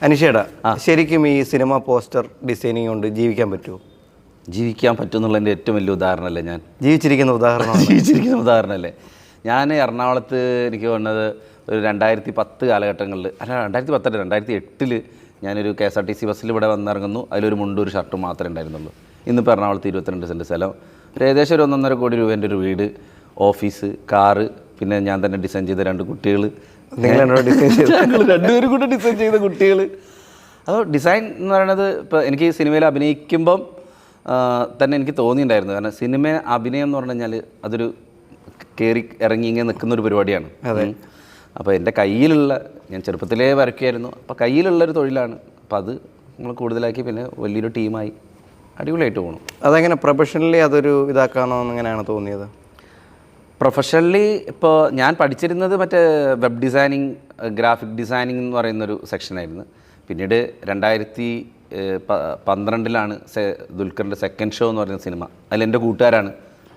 അനിഷേടാ ശരിക്കും ഈ cinema poster designing കൊണ്ട് ജീവിക്കാൻ പറ്റുമോ ജീവിക്കാൻ പറ്റുമെന്നുള്ളതിന്റെ ഏറ്റവും വലിയ ഉദാഹരണമല്ലേ ഞാൻ? ജീവിച്ചിരിക്കുന്ന ഉദാഹരണം ജീവിച്ചിരിക്കുന്ന ഉദാഹരണമല്ലേ? ഞാൻ എറണാകുളത്ത് എനിക്ക് വന്നത് ഒരു രണ്ടായിരത്തി പത്ത് കാലഘട്ടങ്ങളിൽ അല്ല രണ്ടായിരത്തി പത്തല്ല രണ്ടായിരത്തി എട്ടിൽ ഞാനൊരു K S R T C ബസ്സിൽ ഇവിടെ വന്നിറങ്ങുന്നു. അതിലൊരു മുണ്ടും ഒരു ഷർട്ടും മാത്രമേ ഉണ്ടായിരുന്നുള്ളൂ. ഇന്നിപ്പോൾ എറണാകുളത്ത് ഇരുപത്തിരണ്ട് സെന്റ് സ്ഥലം. ഒരു ഏകദേശം ഒരു ഒന്നൊന്നര കോടി രൂപേന്റെ ഒരു വീട് ഓഫീസ് കാറ് പിന്നെ ഞാൻ തന്നെ ഡിസൈൻ ചെയ്ത രണ്ട് കുട്ടികൾ നിങ്ങൾ എന്നോട് ഡിസൈൻ ചെയ്ത രണ്ടുപേരും കൂടെ ഡിസൈൻ ചെയ്ത കുട്ടികൾ അപ്പോൾ ഡിസൈൻ എന്ന് പറയുന്നത് ഇപ്പോൾ എനിക്ക് സിനിമയിൽ അഭിനയിക്കുമ്പം തന്നെ എനിക്ക് തോന്നിയിട്ടുണ്ടായിരുന്നു. കാരണം സിനിമ അഭിനയം എന്ന് പറഞ്ഞു കഴിഞ്ഞാൽ അതൊരു കയറി ഇറങ്ങി ഇങ്ങനെ നിൽക്കുന്ന ഒരു പരിപാടിയാണ്. അതെ. അപ്പോൾ എന്റെ കയ്യിലുള്ള ഞാൻ ചെറുപ്പത്തിലേ വരയ്ക്കുമായിരുന്നു. അപ്പോൾ കയ്യിലുള്ളൊരു തൊഴിലാണ്. അപ്പോൾ അത് നമ്മൾ കൂടുതലാക്കി പിന്നെ വലിയൊരു ടീമായി അടിപൊളിയായിട്ട് പോകണം അതെങ്ങനെ പ്രൊഫഷണലി അതൊരു ഇതാക്കാണോ എന്നിങ്ങനെയാണ് തോന്നിയത്? പ്രൊഫഷണലി ഇപ്പോൾ ഞാൻ പഠിച്ചിരുന്നത് മറ്റേ വെബ് ഡിസൈനിങ് ഗ്രാഫിക് ഡിസൈനിങ് എന്ന് പറയുന്നൊരു സെക്ഷനായിരുന്നു. പിന്നീട് രണ്ടായിരത്തി പന്ത്രണ്ടിലാണ് സെ- ദുൽഖറിന്റെ സെക്കൻഡ് ഷോ എന്ന് പറയുന്ന സിനിമ. അതിൽ എന്റെ കൂട്ടുകാരാണ്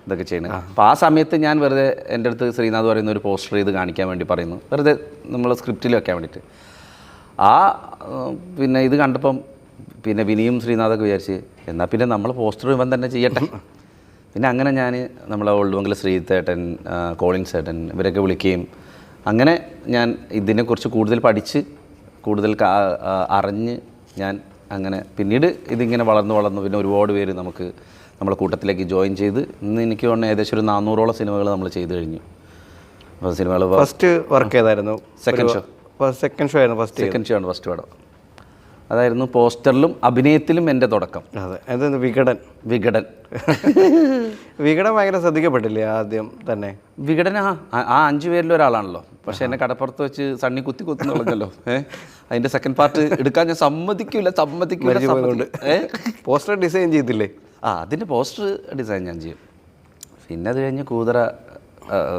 ഇതൊക്കെ ചെയ്യുന്നത്. അപ്പോൾ ആ സമയത്ത് ഞാൻ വെറുതെ എന്റെ അടുത്ത് ശ്രീനാഥ് പറയുന്ന ഒരു പോസ്റ്റർ ചെയ്ത് കാണിക്കാൻ വേണ്ടി പറയുന്നു. വെറുതെ നമ്മൾ സ്ക്രിപ്റ്റിൽ വെക്കാൻ വേണ്ടിയിട്ട്. ആ പിന്നെ ഇത് കണ്ടപ്പം പിന്നെ വിനിയും ശ്രീനാഥൊക്കെ വിചാരിച്ച് എന്നാൽ പിന്നെ നമ്മൾ പോസ്റ്റർ ഇവൻ തന്നെ ചെയ്യട്ടെ. പിന്നെ അങ്ങനെ ഞാൻ നമ്മളെ മംഗല ശ്രീതേട്ടൻ കോളിൻ ചേട്ടൻ ഇവരൊക്കെ വിളിക്കുകയും അങ്ങനെ ഞാൻ ഇതിനെക്കുറിച്ച് കൂടുതൽ പഠിച്ച് കൂടുതൽ അറിഞ്ഞ് ഞാൻ അങ്ങനെ പിന്നീട് ഇതിങ്ങനെ വളർന്നു വളർന്നു പിന്നെ ഒരുപാട് പേര് നമുക്ക് നമ്മളെ കൂട്ടത്തിലേക്ക് ജോയിൻ ചെയ്ത് ഇന്ന് എനിക്ക് തോന്നുന്നു ഏകദേശം ഒരു നാനൂറോളം സിനിമകൾ നമ്മൾ ചെയ്തു കഴിഞ്ഞു. അപ്പോൾ സിനിമകൾ ഫസ്റ്റ് വർക്ക് ചെയ്തായിരുന്നു സെക്കൻഡ് ഷോ സെക്കൻഡ് ഷോ ആയിരുന്നു ഫസ്റ്റ് സെക്കൻഡ് ഷോ ആണ് ഫസ്റ്റ് പടം. അതായിരുന്നു പോസ്റ്ററിലും അഭിനയത്തിലും എന്റെ തുടക്കം. അതെ അതെന്ത് വികടൻ വികടൻ വികടൻ ഭയങ്കര ശ്രദ്ധിക്കപ്പെട്ടില്ലേ ആദ്യം തന്നെ? വിഘടൻ ആ- ആ അഞ്ചു പേരിൽ ഒരാളാണല്ലോ. പക്ഷെ എന്നെ കടപ്പുറത്ത് വെച്ച് സണ്ണി കുത്തി കുത്തി തുടങ്ങല്ലോ ഏഹ് അതിന്റെ സെക്കൻഡ് പാർട്ട് എടുക്കാൻ ഞാൻ സമ്മതിക്കില്ല സമ്മതിക്കില്ല സമ്മതി- പോസ്റ്റർ ഡിസൈൻ ചെയ്തില്ലേ? ആ അതിന്റെ പോസ്റ്റർ ഡിസൈൻ ഞാൻ ചെയ്യും. പിന്നെ അത് കഴിഞ്ഞ് കൂതറ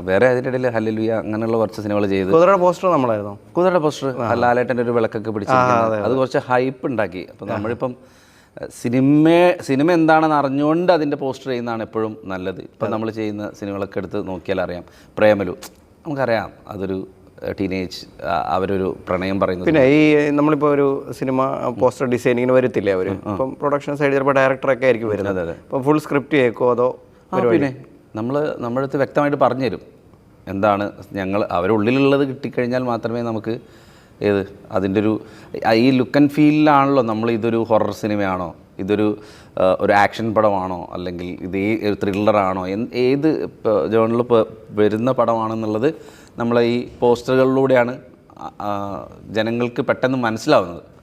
വേറെ അതിന്റെ ഇടയിൽ ഹല്ലുയ അങ്ങനെയുള്ള കുറച്ച് സിനിമകൾ ചെയ്തു കുതിരയുടെ പോസ്റ്റർ നമ്മളായിരുന്നു? കുതിരയുടെ പോസ്റ്റർ ലാലേട്ടന്റെ ഒരു വിളക്കൊക്കെ പിടിച്ച് അത് കുറച്ച് ഹൈപ്പ് ഉണ്ടാക്കി. അപ്പം നമ്മളിപ്പം സിനിമ സിനിമ എന്താണെന്ന് അറിഞ്ഞുകൊണ്ട് അതിന്റെ പോസ്റ്റർ ചെയ്യുന്നതാണ് എപ്പോഴും നല്ലത്. ഇപ്പം നമ്മൾ ചെയ്യുന്ന സിനിമകളൊക്കെ എടുത്ത് നോക്കിയാൽ അറിയാം. പ്രേമലു നമുക്കറിയാം അതൊരു ടീനേജ് അവരൊരു പ്രണയം പറയുന്നത് പിന്നെ ഈ നമ്മളിപ്പോൾ ഒരു സിനിമ പോസ്റ്റർ ഡിസൈനിങ്ങിന് വരത്തില്ലേ അവർ ഇപ്പം പ്രൊഡക്ഷൻ സൈഡ് ചിലപ്പോൾ ഡയറക്ടറൊക്കെ ആയിരിക്കും വരുന്നത്. അപ്പം ഫുൾ സ്ക്രിപ്റ്റ് കേൾക്കുമോ അതോ പിന്നെ നമ്മൾ നമ്മുടെ അടുത്ത് വ്യക്തമായിട്ട് പറഞ്ഞു തരും എന്താണ് ഞങ്ങൾ അവരുള്ളിലുള്ളത് കിട്ടിക്കഴിഞ്ഞാൽ മാത്രമേ നമുക്ക് ഏത് അതിന്റെ ഒരു ഈ ലുക്ക് ആൻഡ് ഫീലിലാണല്ലോ നമ്മൾ ഇതൊരു ഹൊറർ സിനിമയാണോ ഇതൊരു ഒരു ആക്ഷൻ പടമാണോ? അല്ലെങ്കിൽ ഇത് ഏ- ഒരു ത്രില്ലറാണോ ഏത് ജോണിൽ വരുന്ന പടമാണെന്നുള്ളത് നമ്മളെ ഈ പോസ്റ്ററുകളിലൂടെയാണ് ജനങ്ങൾക്ക് പെട്ടെന്ന് മനസ്സിലാവുന്നത്.